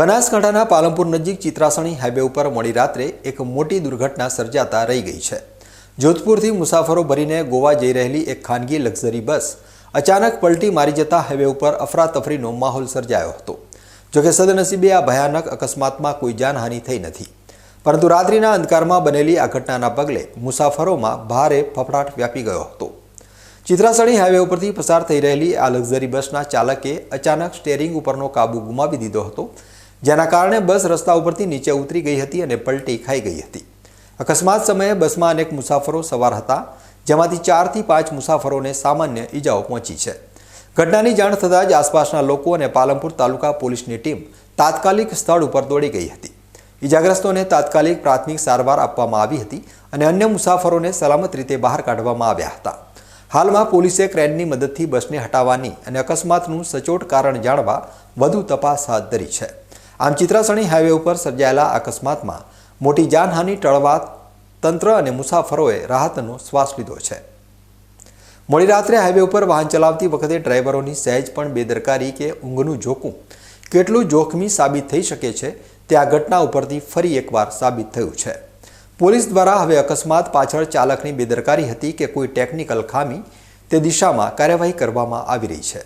બનાસકાંઠાના પાલનપુર નજીક ચિત્રાસણી હાઈવે ઉપર મોડી રાત્રે એક મોટી દુર્ઘટના સર્જાતા રહી ગઈ છે. જોધપુરથી મુસાફરો ભરીને ગોવા જઈ રહેલી એક ખાનગી લક્ઝરી બસ અચાનક પલટી મારી જતા હાઈવે ઉપર અફરાતફરીનો માહોલ સર્જાયો હતો. જોકે સદનસીબે આ ભયાનક અકસ્માતમાં કોઈ જાનહાનિ થઈ નથી. પરંતુ રાત્રિના અંધકારમાં બનેલી આ ઘટનાના પગલે મુસાફરોમાં ભારે ફફડાટ વ્યાપી ગયો હતો. ચિત્રાસણી હાઈવે ઉપરથી પસાર થઈ રહેલી આ લક્ઝરી બસના ચાલકે અચાનક સ્ટેરિંગ ઉપરનો કાબુ ગુમાવી દીધો હતો. જેના કારણે બસ રસ્તા ઉપરથી નીચે ઉતરી ગઈ હતી અને પલટી ખાઈ ગઈ હતી. અકસ્માત સમયે બસમાં અનેક મુસાફરો સવાર હતા, જેમાંથી ચારથી પાંચ મુસાફરોને સામાન્ય ઈજાઓ પહોંચી છે. ઘટનાની જાણ થતાં જ આસપાસના લોકો અને પાલનપુર તાલુકા પોલીસની ટીમ તાત્કાલિક સ્થળ ઉપર દોડી ગઈ હતી. ઈજાગ્રસ્તોને તાત્કાલિક પ્રાથમિક સારવાર આપવામાં આવી હતી અને અન્ય મુસાફરોને સલામત રીતે બહાર કાઢવામાં આવ્યા હતા. હાલમાં પોલીસે ક્રેનની મદદથી બસને હટાવવાની અને અકસ્માતનું સચોટ કારણ જાણવા વધુ તપાસ હાથ ધરી છે. આમ ચિત્રાસણી હાઈવે ઉપર સર્જાયેલા અકસ્માતમાં મોટી જાનહાનિ ટળવા તંત્ર અને મુસાફરોએ રાહતનો શ્વાસ લીધો છે. મોડી રાત્રે હાઈવે ઉપર વાહન ચલાવતી વખતે ડ્રાઈવરોની સહેજ પણ બેદરકારી કે ઊંઘનું જોખમ કેટલું જોખમી સાબિત થઈ શકે છે તે આ ઘટના ઉપરથી ફરી એકવાર સાબિત થયું છે. પોલીસ દ્વારા હવે અકસ્માત પાછળ ચાલકની બેદરકારી હતી કે કોઈ ટેકનિકલ ખામી તે દિશામાં કાર્યવાહી કરવામાં આવી રહી છે.